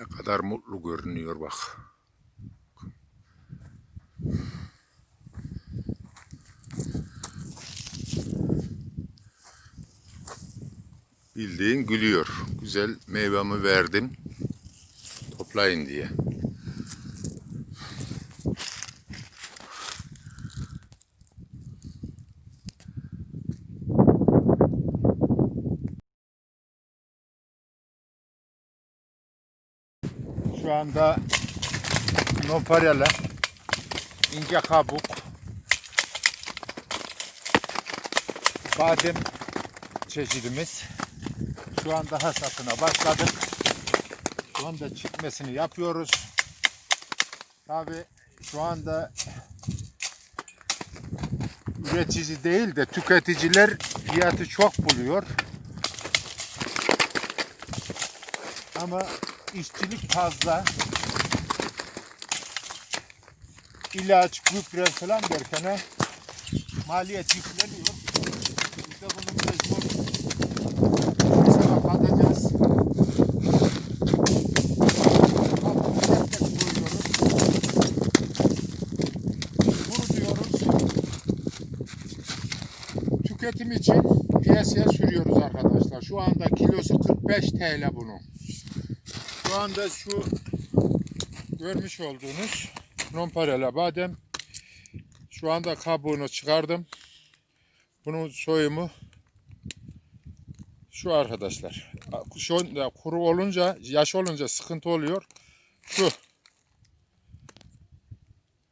Ne kadar mutlu görünüyor bak. Bildiğin gülüyor. Güzel meyvemi verdim. Toplayın diye. Şu anda nopalyalı, ince kabuk, badem çeşidimiz. Şu anda hasatına başladık. Şu anda çitmesini yapıyoruz. Tabi şu anda üretici değil de tüketiciler fiyatı çok buluyor. Ama işçilik fazla. İlaç, gübre falan derken maliyet yükleniyor. Biz de bunu mecbur. Kurutuyoruz. Tüketim için piyasaya sürüyoruz arkadaşlar. Şu anda kilosu 45 TL bunun. Şu anda şu görmüş olduğunuz nonparela badem. Şu anda kabuğunu çıkardım. Bunun soyumu şu arkadaşlar. Şu anda kuru olunca, yaş olunca sıkıntı oluyor. Şu.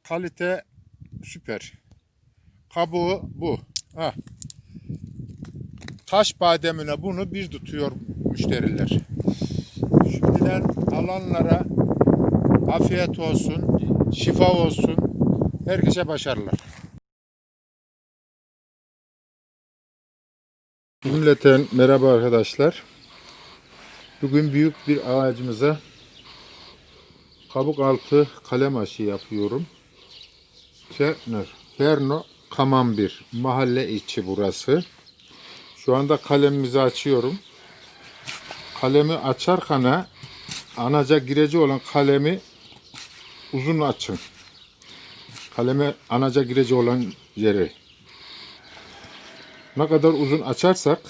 Kalite süper. Kabuğu bu. Ha. Taş bademine bunu bir tutuyor müşteriler. Şimdiden alanlara afiyet olsun, şifa olsun. Herkese başarılar. Cümleten merhaba arkadaşlar. Bugün büyük bir ağacımıza kabuk altı kalem aşı yapıyorum. Ferner, Ferno Kamambir mahalle içi burası. Şu anda kalemimizi açıyorum. Kalemi açarken anaca gireci olan kalemi uzun açın. Kaleme anaca gireci olan yeri. Ne kadar uzun açarsak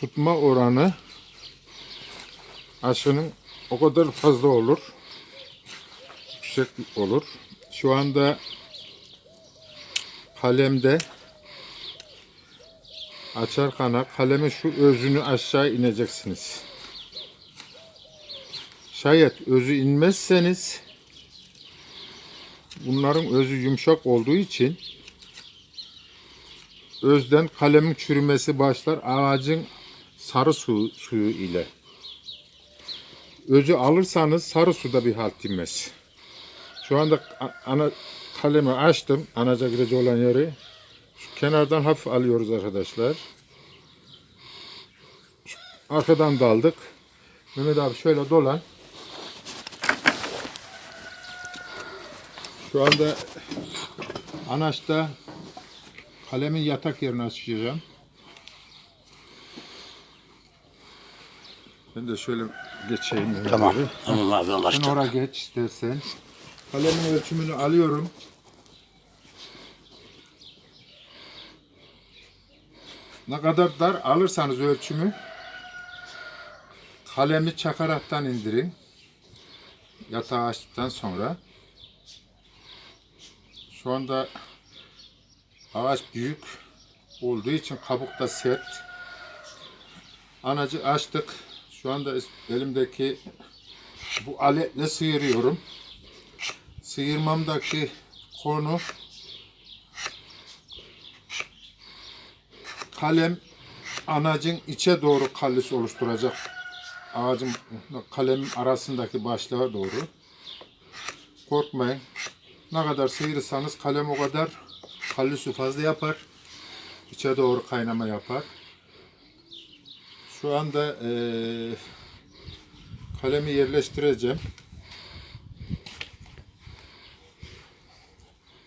tutma oranı aşının o kadar fazla olur. Yüksek olur. Şu anda kalemde açarken kalemin şu özünü aşağı ineceksiniz. Şayet özü inmezseniz bunların özü yumuşak olduğu için özden kalemin çürümesi başlar ağacın sarı su, suyu ile. Özü alırsanız sarı suda bir halt inmez. Şu anda ana kalemi açtım. Anaca gireci olan yeri. Şu kenardan hafif alıyoruz arkadaşlar. Şu arkadan daldık. Mehmet abi şöyle dolan. Şu anda anaçta kalemin yatak yerini açacağım. Ben de şöyle geçeyim. Tamam. abi. Tamam abi Sen anlaştık. oraya geç istersen. Kalemin ölçümünü alıyorum. Ne kadar dar alırsanız ölçümü kalemi çakaraktan indirin. Yatağı açtıktan sonra. Şu anda ağaç büyük olduğu için kabuk da sert. Anacı açtık. Şu anda elimdeki bu aletle sıyırıyorum. Sıyırmamdaki konu kalem anacın içe doğru kallis oluşturacak. Ağacın kalemin arasındaki başlığa doğru. Korkmayın. Ne kadar sıyırırsanız kalem o kadar kallisi fazla yapar. İçe doğru kaynama yapar. Şu anda eee kalemi yerleştireceğim.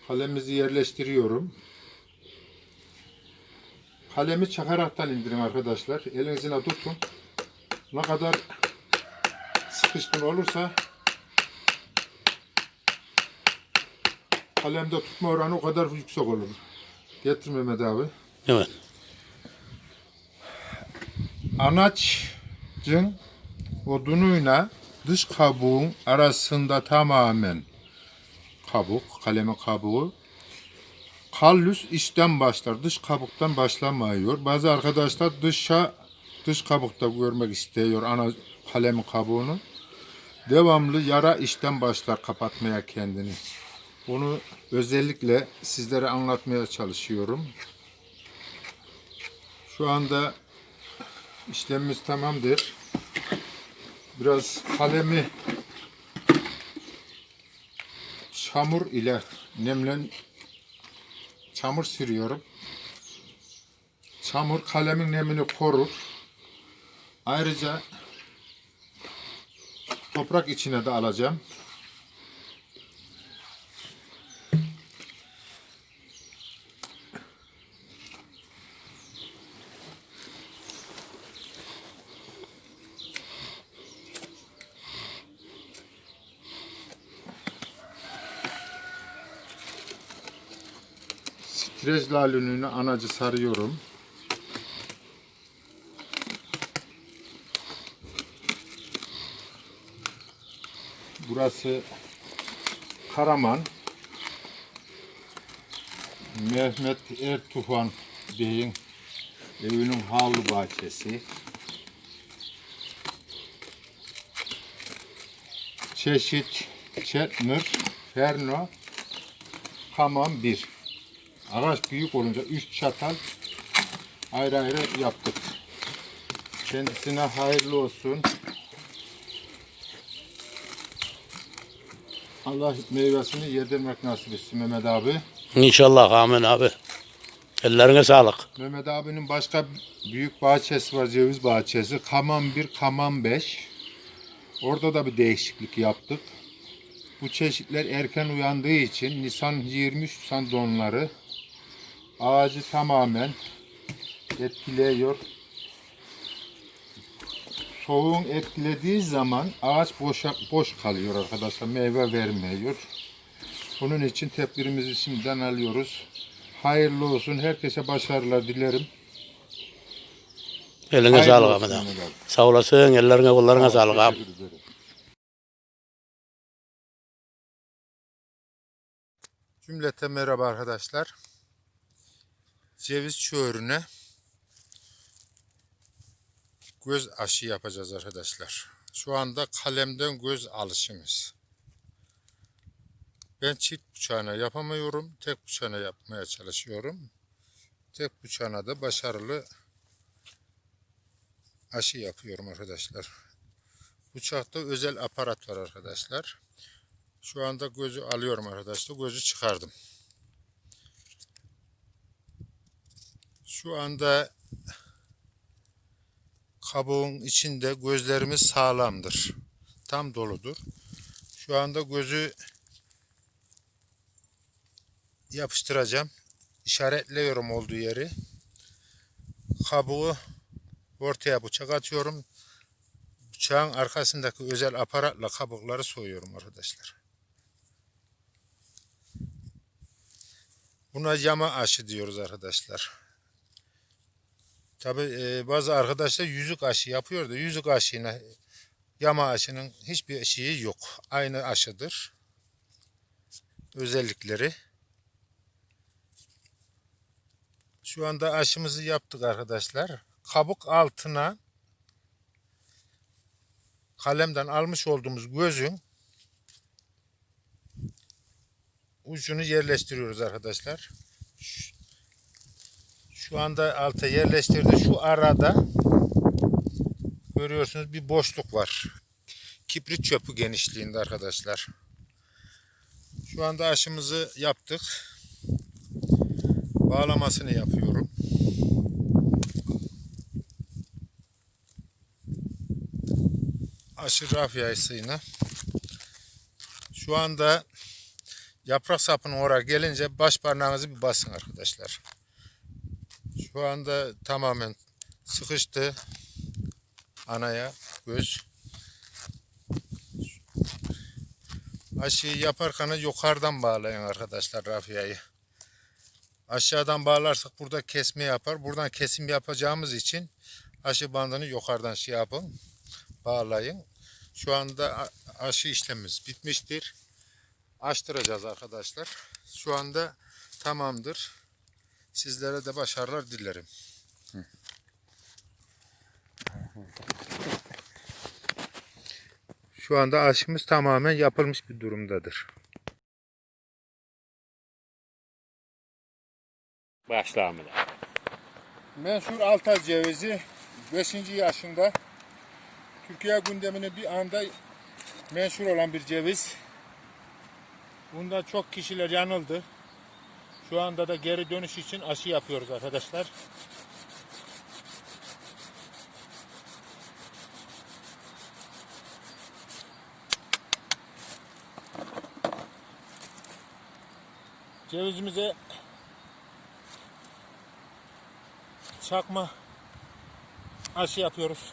Kalemizi yerleştiriyorum. Kalemi çakaraktan indirin arkadaşlar. Elinizine tutun. Ne kadar sıkışkın olursa kalemde tutma oranı o kadar yüksek olur. Getir Mehmet abi. Evet. Anaçcın odunuyla dış kabuğun arasında tamamen kabuk, kaleme kabuğu. Kallüs içten başlar, dış kabuktan başlamıyor. Bazı arkadaşlar dışa dış kabukta görmek istiyor ana kalemin kabuğunu. Devamlı yara içten başlar kapatmaya kendini. Bunu özellikle sizlere anlatmaya çalışıyorum. Şu anda İşlemimiz tamamdır. Biraz kalemi çamur ile nemlen çamur sürüyorum. Çamur kalemin nemini korur. Ayrıca toprak içine de alacağım. Lalününü anacı sarıyorum. Burası Karaman. Mehmet Ertufan Bey'in evinin havlu bahçesi. Çeşit Çetnır, Ferno, Hamam 1. Ağaç büyük olunca üç çatal ayrı ayrı yaptık. Kendisine hayırlı olsun. Allah meyvesini yedirmek nasip etsin Mehmet abi. İnşallah amin abi. Ellerine sağlık. Mehmet abinin başka büyük bahçesi var, ceviz bahçesi. Kaman 1, Kaman 5. Orada da bir değişiklik yaptık. Bu çeşitler erken uyandığı için Nisan 23 Nisan donları ağacı tamamen etkiliyor. Soğuğun etkilediği zaman ağaç boşa, boş kalıyor arkadaşlar. Meyve vermiyor. Bunun için tedbirimizi şimdiden alıyoruz. Hayırlı olsun. Herkese başarılar dilerim. Eline Hayırlı sağlık Ahmet abi. Sağ olasın. Ellerine kollarına sağlık abi. Cümlete merhaba arkadaşlar. Ceviz çöğürüne göz aşı yapacağız arkadaşlar. Şu anda kalemden göz alışımız. Ben çift bıçağına yapamıyorum. Tek bıçağına yapmaya çalışıyorum. Tek bıçağına da başarılı aşı yapıyorum arkadaşlar. Bıçakta özel aparat var arkadaşlar. Şu anda gözü alıyorum arkadaşlar. Gözü çıkardım. Şu anda kabuğun içinde gözlerimiz sağlamdır. Tam doludur. Şu anda gözü yapıştıracağım. İşaretliyorum olduğu yeri. Kabuğu ortaya bıçak atıyorum. Bıçağın arkasındaki özel aparatla kabukları soyuyorum arkadaşlar. Buna yama aşı diyoruz arkadaşlar. Tabi bazı arkadaşlar yüzük aşı yapıyor da yüzük aşıyla yama aşının hiçbir şeyi yok. Aynı aşıdır. Özellikleri. Şu anda aşımızı yaptık arkadaşlar. Kabuk altına kalemden almış olduğumuz gözün ucunu yerleştiriyoruz arkadaşlar. Şu- Şu anda alta yerleştirdi. Şu arada görüyorsunuz bir boşluk var. Kibrit çöpü genişliğinde arkadaşlar. Şu anda aşımızı yaptık. Bağlamasını yapıyorum. Aşı raf yaysıyla. Şu anda yaprak sapının oraya gelince baş parmağınızı bir basın arkadaşlar. Şu anda tamamen sıkıştı anaya göz. Aşıyı yaparken yukarıdan bağlayın arkadaşlar rafiyayı. Aşağıdan bağlarsak burada kesme yapar. Buradan kesim yapacağımız için aşı bandını yukarıdan şey yapın. Bağlayın. Şu anda aşı işlemimiz bitmiştir. Açtıracağız arkadaşlar. Şu anda tamamdır. Sizlere de başarılar dilerim. Şu anda aşımız tamamen yapılmış bir durumdadır. Başla Ahmet abi. Menşur Altay cevizi 5. yaşında Türkiye gündemine bir anda menşur olan bir ceviz. Bunda çok kişiler yanıldı. Şu anda da geri dönüş için aşı yapıyoruz arkadaşlar. Cevizimize çakma aşı yapıyoruz.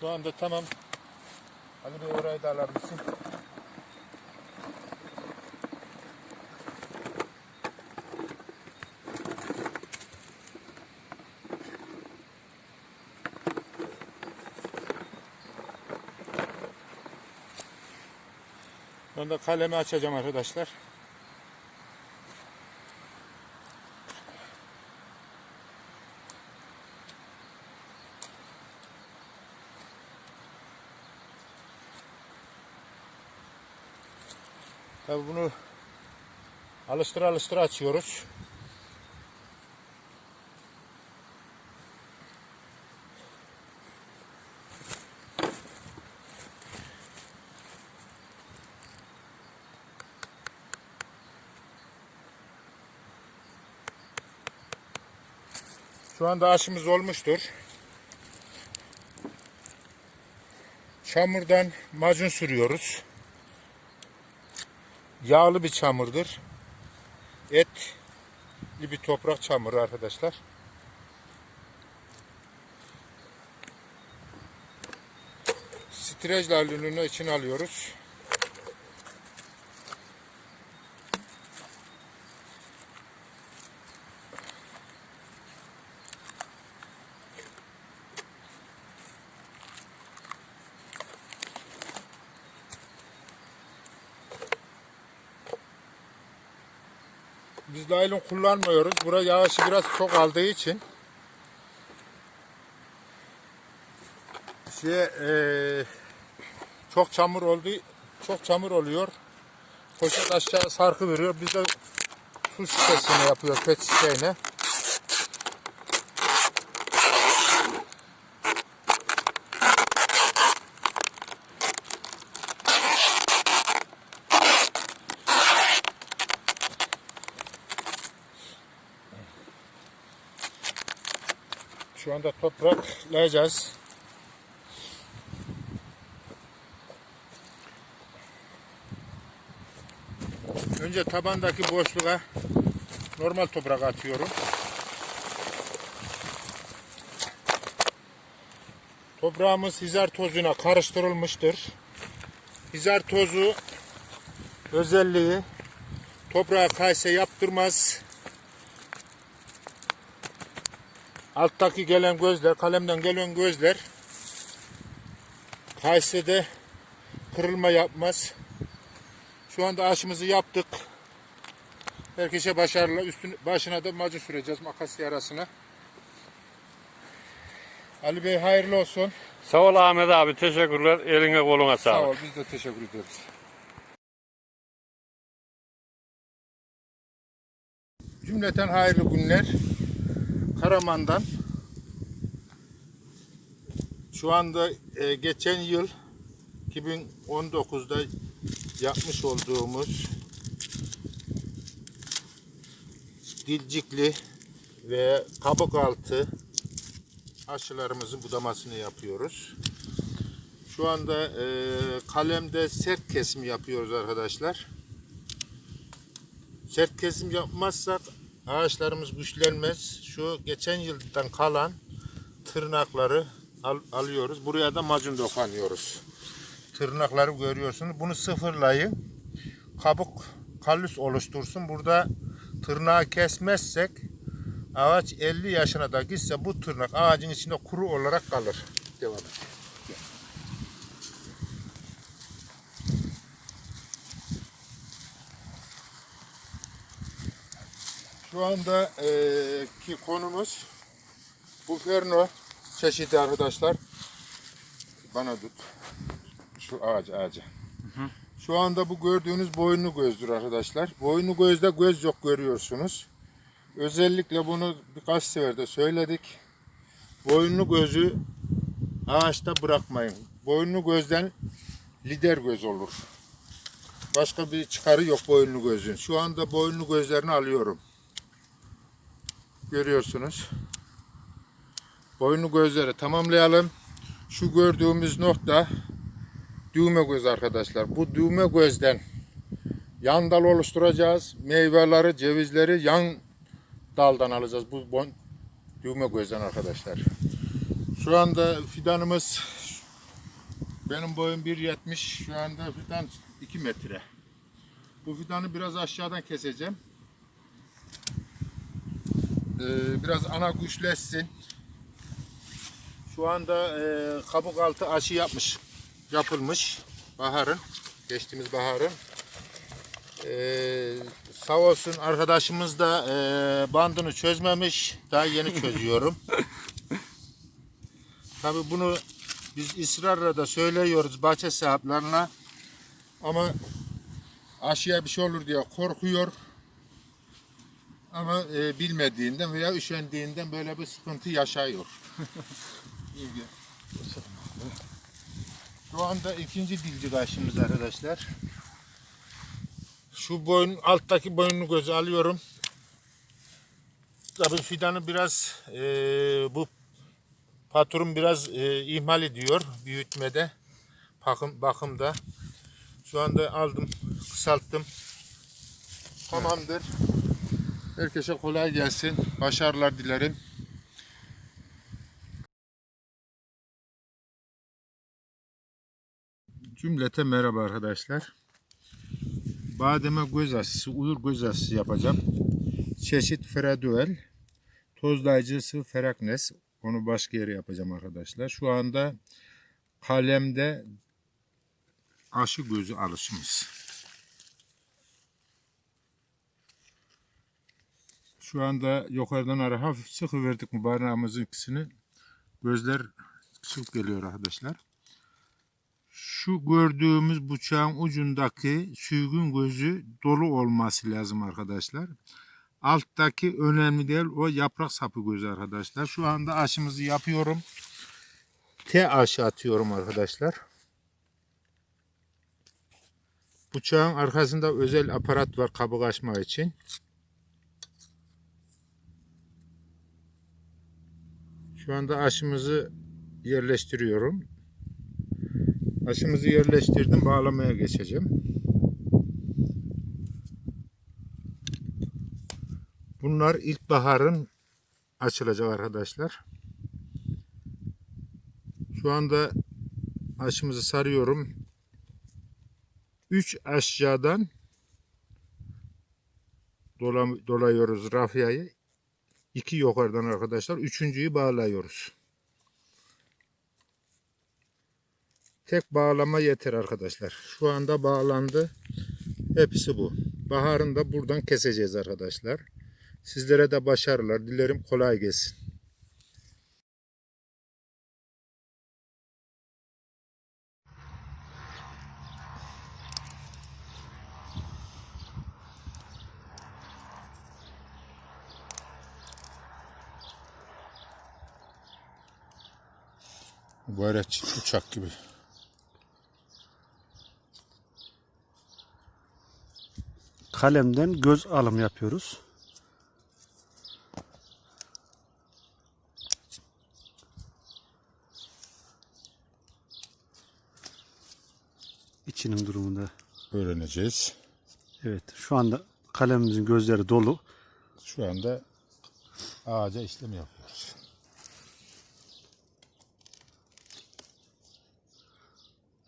Şu anda tamam. Ali Bey orayı da? Ben de kalemi açacağım arkadaşlar. Tabii bunu alıştıra alıştıra açıyoruz. Şu anda aşımız olmuştur. Çamurdan macun sürüyoruz. Yağlı bir çamurdur. Etli bir toprak çamuru arkadaşlar. Streçle alüminyonu içine alıyoruz. Biz naylon kullanmıyoruz. Buraya yağışı biraz çok aldığı için şey eee, çok çamur oldu çok çamur oluyor. Poşet aşağı sarkı veriyor. Biz de su şişesine yapıyor pet şişeyle. Şu anda topraklayacağız. Önce tabandaki boşluğa normal toprak atıyorum. Toprağımız hizar tozuna karıştırılmıştır. Hizar tozu özelliği toprağa kayse yaptırmaz. Alttaki gelen gözler, kalemden gelen gözler kayse'de kırılma yapmaz. Şu anda aşımızı yaptık. Herkese başarılı. Üstün, başına da macun süreceğiz makas yarasına. Ali Bey hayırlı olsun. Sağ ol Ahmet abi teşekkürler. Eline koluna Sağ sağlık. ol. Biz de teşekkür ediyoruz. Cümleten hayırlı günler. Karaman'dan. Şu anda e, geçen yıl 2019'da yapmış olduğumuz dilcikli ve kabuk altı aşılarımızın budamasını yapıyoruz. Şu anda e, kalemde sert kesim yapıyoruz arkadaşlar. Sert kesim yapmazsak ağaçlarımız güçlenmez. Şu geçen yıldan kalan tırnakları al- alıyoruz. Buraya da macun dokunuyoruz. Tırnakları görüyorsunuz. Bunu sıfırlayın. Kabuk kallüs oluştursun. Burada tırnağı kesmezsek ağaç 50 yaşına da gitse bu tırnak ağacın içinde kuru olarak kalır. Devam et. Şu anda eee, ki konumuz bu ferno çeşidi arkadaşlar. Bana tut. Şu ağacı ağacı. Şu anda bu gördüğünüz boyunlu gözdür arkadaşlar. Boyunlu gözde göz yok görüyorsunuz. Özellikle bunu birkaç sefer de söyledik. Boyunlu gözü ağaçta bırakmayın. Boyunlu gözden lider göz olur. Başka bir çıkarı yok boyunlu gözün. Şu anda boyunlu gözlerini alıyorum. Görüyorsunuz. Boyunlu gözleri tamamlayalım. Şu gördüğümüz nokta düğme göz arkadaşlar. Bu düğme gözden yan dal oluşturacağız. Meyveleri, cevizleri yan daldan alacağız. Bu bon, düğme gözden arkadaşlar. Şu anda fidanımız benim boyum 1.70. Şu anda fidan 2 metre. Bu fidanı biraz aşağıdan keseceğim. Ee, biraz ana güçleşsin. Şu anda e, kabuk altı aşı yapmış, yapılmış baharın, geçtiğimiz baharın. Ee, sağ olsun arkadaşımız da e, bandını çözmemiş, daha yeni çözüyorum. Tabii bunu biz ısrarla da söylüyoruz bahçe sahiplerine ama aşıya bir şey olur diye korkuyor. Ama e, bilmediğinden veya üşendiğinden böyle bir sıkıntı yaşıyor. İlgi. Şu anda ikinci dilci kaşımız arkadaşlar. Şu boyun alttaki boynunu göze alıyorum. Tabii fidanı biraz e, bu patron biraz e, ihmal ediyor büyütmede, bakım, bakımda. Şu anda aldım, kısalttım. Tamamdır. Herkese kolay gelsin. Başarılar dilerim. Cümlete merhaba arkadaşlar. Bademe göz aşısı, uyur göz aşısı yapacağım. Çeşit Feraduel. Tozlayıcısı Feraknes. Onu başka yere yapacağım arkadaşlar. Şu anda kalemde aşı gözü alışımız. Şu anda yukarıdan ara hafif sıkı verdik mi barınağımızın ikisini. Gözler sık geliyor arkadaşlar. Şu gördüğümüz bıçağın ucundaki sürgün gözü dolu olması lazım arkadaşlar. Alttaki önemli değil o yaprak sapı gözü arkadaşlar. Şu anda aşımızı yapıyorum. T aşı atıyorum arkadaşlar. Bıçağın arkasında özel aparat var kabuk açma için. Şu anda aşımızı yerleştiriyorum. Aşımızı yerleştirdim. Bağlamaya geçeceğim. Bunlar ilkbaharın açılacak arkadaşlar. Şu anda aşımızı sarıyorum. 3 aşağıdan dola- dolayıyoruz rafyayı. 2 yukarıdan arkadaşlar. Üçüncüyü bağlıyoruz. Tek bağlama yeter arkadaşlar. Şu anda bağlandı. Hepsi bu. Baharın da buradan keseceğiz arkadaşlar. Sizlere de başarılar. Dilerim kolay gelsin. Mübarek uçak gibi. kalemden göz alım yapıyoruz. İçinin durumunda. Öğreneceğiz. Evet şu anda kalemimizin gözleri dolu. Şu anda ağaca işlem yapıyoruz.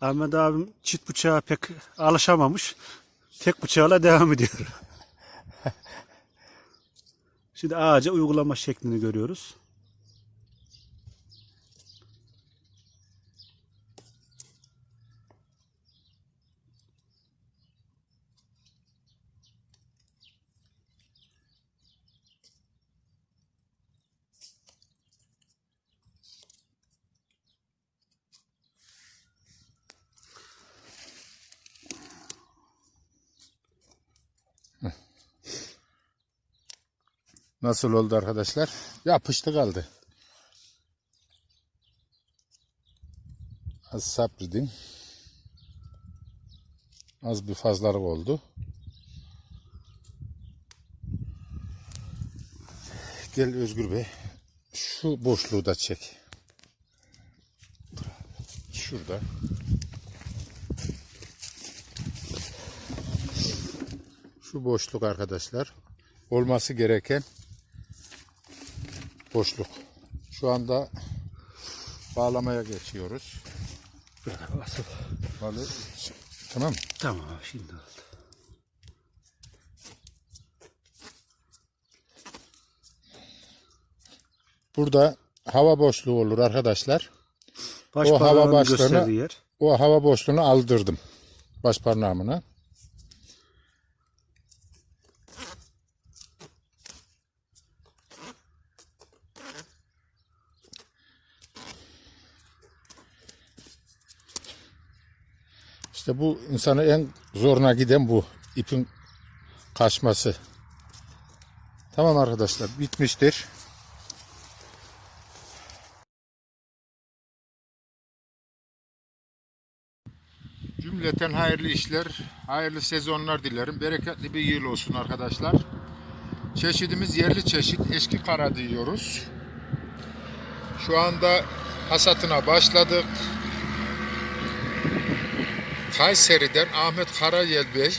Ahmet abim çift bıçağa pek alışamamış. Tek bıçağla devam ediyor. Şimdi ağaca uygulama şeklini görüyoruz. Nasıl oldu arkadaşlar? Yapıştı kaldı. Az sabredin. Az bir fazlalık oldu. Gel Özgür Bey. Şu boşluğu da çek. Şurada. Şu boşluk arkadaşlar. Olması gereken boşluk. Şu anda bağlamaya geçiyoruz. Asıl. Balı, tamam? Tamam şimdi oldu. Burada hava boşluğu olur arkadaşlar. Baş O hava gösterdiği yer. O hava boşluğunu aldırdım. Baş parmağımına. İşte bu insanı en zoruna giden bu. ipin kaçması. Tamam arkadaşlar bitmiştir. Cümleten hayırlı işler, hayırlı sezonlar dilerim. Bereketli bir yıl olsun arkadaşlar. Çeşidimiz yerli çeşit eski kara diyoruz. Şu anda hasatına başladık. Kayseri'den Ahmet Karayel Bey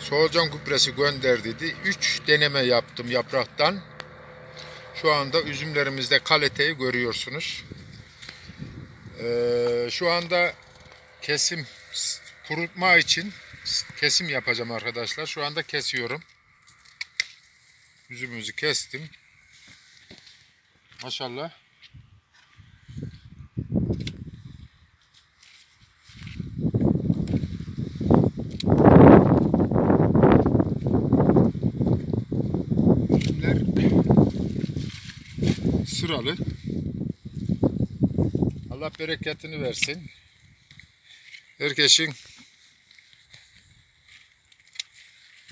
solucan gübresi gönderdi. 3 deneme yaptım yapraktan. Şu anda üzümlerimizde kaliteyi görüyorsunuz. Ee, şu anda kesim kurutma için kesim yapacağım arkadaşlar. Şu anda kesiyorum. Üzümümüzü kestim. Maşallah. Sıralı. Allah bereketini versin. Herkesin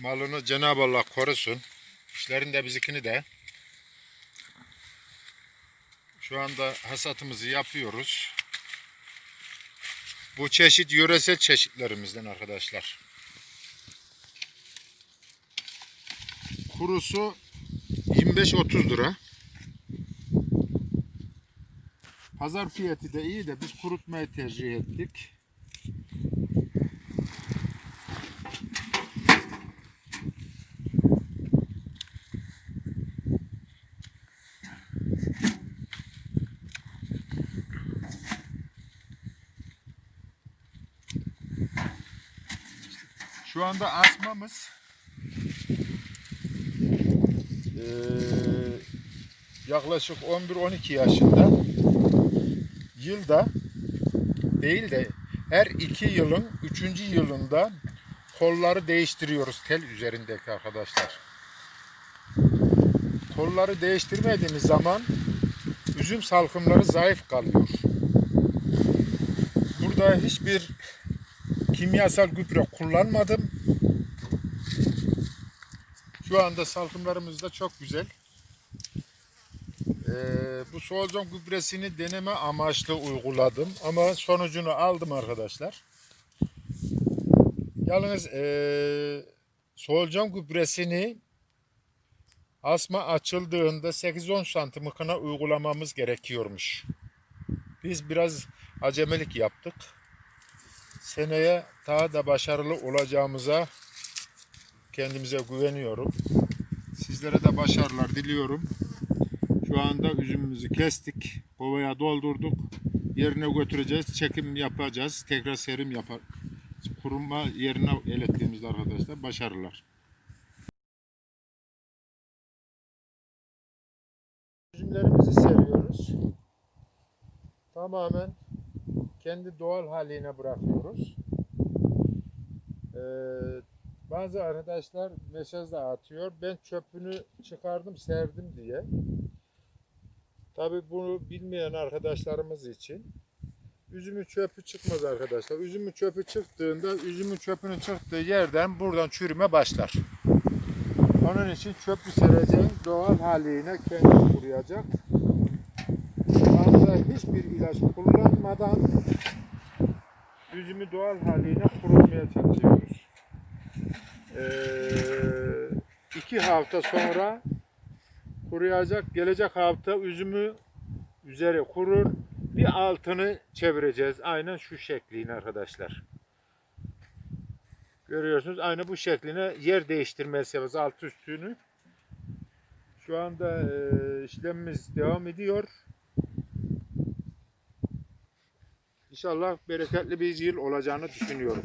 malını Cenab-ı Allah korusun. İşlerinde bizikini de. Şu anda hasatımızı yapıyoruz. Bu çeşit yöresel çeşitlerimizden arkadaşlar. Kurusu 25-30 lira. Pazar fiyatı da iyi de biz kurutmayı tercih ettik. Şu anda asmamız yaklaşık 11-12 yaşında yılda değil de her iki yılın üçüncü yılında kolları değiştiriyoruz tel üzerindeki arkadaşlar. Kolları değiştirmediğiniz zaman üzüm salkımları zayıf kalıyor. Burada hiçbir kimyasal gübre kullanmadım. Şu anda salkımlarımız da çok güzel. Ee, bu solucan gübresini deneme amaçlı uyguladım ama sonucunu aldım arkadaşlar. Yalnız ee, solucan gübresini asma açıldığında 8-10 santimlikine uygulamamız gerekiyormuş. Biz biraz acemelik yaptık. Seneye daha da başarılı olacağımıza kendimize güveniyorum. Sizlere de başarılar diliyorum. Şu anda üzümümüzü kestik. Kovaya doldurduk. Yerine götüreceğiz. Çekim yapacağız. Tekrar serim yapar. Kuruma yerine ilettiğimizde arkadaşlar başarılar. Üzümlerimizi seriyoruz. Tamamen kendi doğal haline bırakıyoruz. Ee, bazı arkadaşlar mesaj da atıyor. Ben çöpünü çıkardım, serdim diye. Tabi bunu bilmeyen arkadaşlarımız için üzümün çöpü çıkmaz arkadaşlar. Üzümün çöpü çıktığında üzümün çöpünün çıktığı yerden buradan çürüme başlar. Onun için çöpü sereceğin doğal haline kendi kuruyacak. Fazla hiçbir ilaç kullanmadan üzümü doğal haline kurutmaya çalışıyoruz. Ee, iki hafta sonra kuruyacak. Gelecek hafta üzümü üzeri kurur. Bir altını çevireceğiz. Aynen şu şekline arkadaşlar. Görüyorsunuz aynı bu şekline yer değiştirmesi yapacağız alt üstünü. Şu anda e, işlemimiz devam ediyor. İnşallah bereketli bir yıl olacağını düşünüyorum.